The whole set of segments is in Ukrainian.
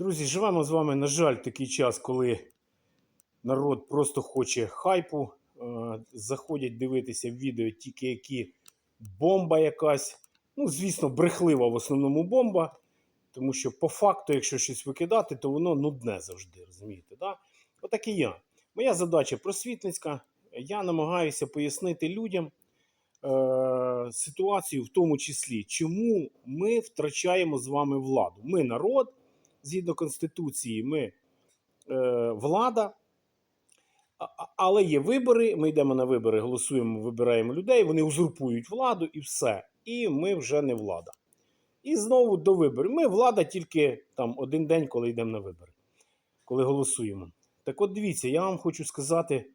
Друзі, живемо з вами, на жаль, такий час, коли народ просто хоче хайпу. е, Заходять дивитися відео тільки які бомба якась. Ну, звісно, брехлива в основному бомба. Тому що по факту, якщо щось викидати, то воно нудне завжди, розумієте? Да? Отак і я. Моя задача просвітницька. Я намагаюся пояснити людям е, ситуацію, в тому числі, чому ми втрачаємо з вами владу. Ми народ, згідно Конституції, ми е, влада. Але є вибори, ми йдемо на вибори, голосуємо, вибираємо людей, вони узурпують владу і все. І ми вже не влада. І знову до виборів. Ми влада тільки там один день, коли йдемо на вибори, коли голосуємо. Так от дивіться, я вам хочу сказати,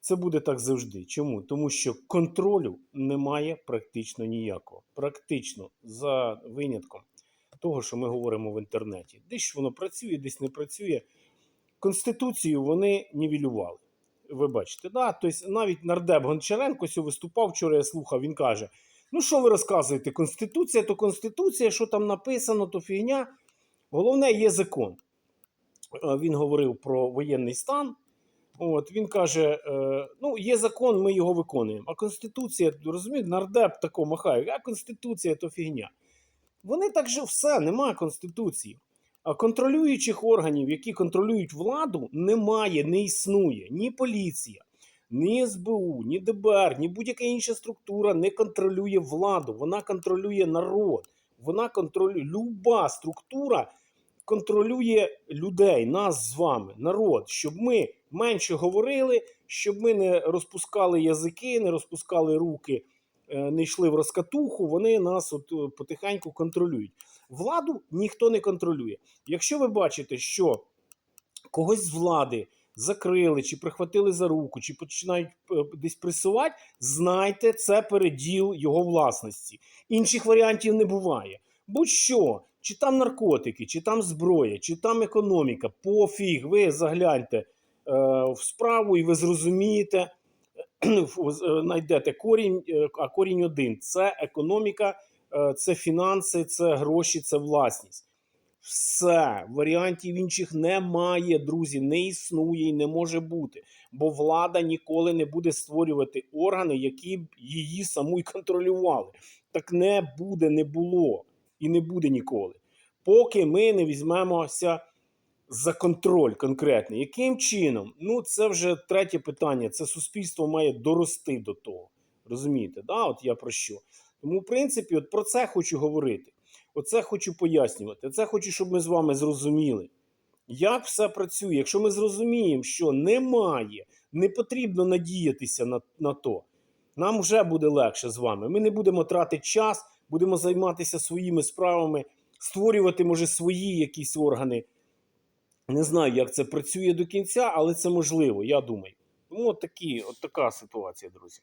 це буде так завжди. Чому? Тому що контролю немає практично ніякого. Практично за винятком того, що ми говоримо в інтернеті. Десь воно працює, десь не працює. Конституцію вони нівелювали. Ви бачите, да? тобто навіть нардеп Гончаренко сьогодні виступав вчора, я слухав, він каже: Ну, що ви розказуєте? Конституція то Конституція, що там написано, то фігня. Головне є закон. Е, Він говорив про воєнний стан. От, він каже: е, ну, є закон, ми його виконуємо. А Конституція, розумієте, нардеп тако махає, а Конституція то фігня. Вони так же все, немає Конституції. А контролюючих органів, які контролюють владу, немає, не існує ні поліція, ні СБУ, ні ДБР, ні будь-яка інша структура не контролює владу. Вона контролює народ. Вона контролює люба структура контролює людей, нас з вами, народ, щоб ми менше говорили, щоб ми не розпускали язики, не розпускали руки, не йшли в розкатуху. Вони нас от е, потихеньку контролюють. Владу ніхто не контролює. Якщо ви бачите, що когось з влади закрили, чи прихватили за руку, чи починають е, десь пресувати, знайте, це переділ його власності. Інших варіантів не буває. Будь-що, чи там наркотики, чи там зброя, чи там економіка, пофіг, ви загляньте е, в справу і ви зрозумієте, знайдете корінь, е, а корінь один це економіка, е, це фінанси, це гроші, це власність. Все, варіантів інших немає, друзі, не існує і не може бути. Бо влада ніколи не буде створювати органи, які б її саму й контролювали. Так не буде, не було і не буде ніколи. Поки ми не візьмемося за контроль конкретний. Яким чином? Ну, це вже третє питання. Це суспільство має дорости до того. Розумієте? Да? От я про що. Тому, в принципі, от про це хочу говорити. Оце хочу пояснювати. Це хочу, щоб ми з вами зрозуміли, як все працює. Якщо ми зрозуміємо, що немає, не потрібно надіятися на, на то, нам вже буде легше з вами. Ми не будемо тратити час, будемо займатися своїми справами, створювати, може, свої якісь органи. Не знаю, як це працює до кінця, але це можливо, я думаю. Тому от, такі, от така ситуація, друзі.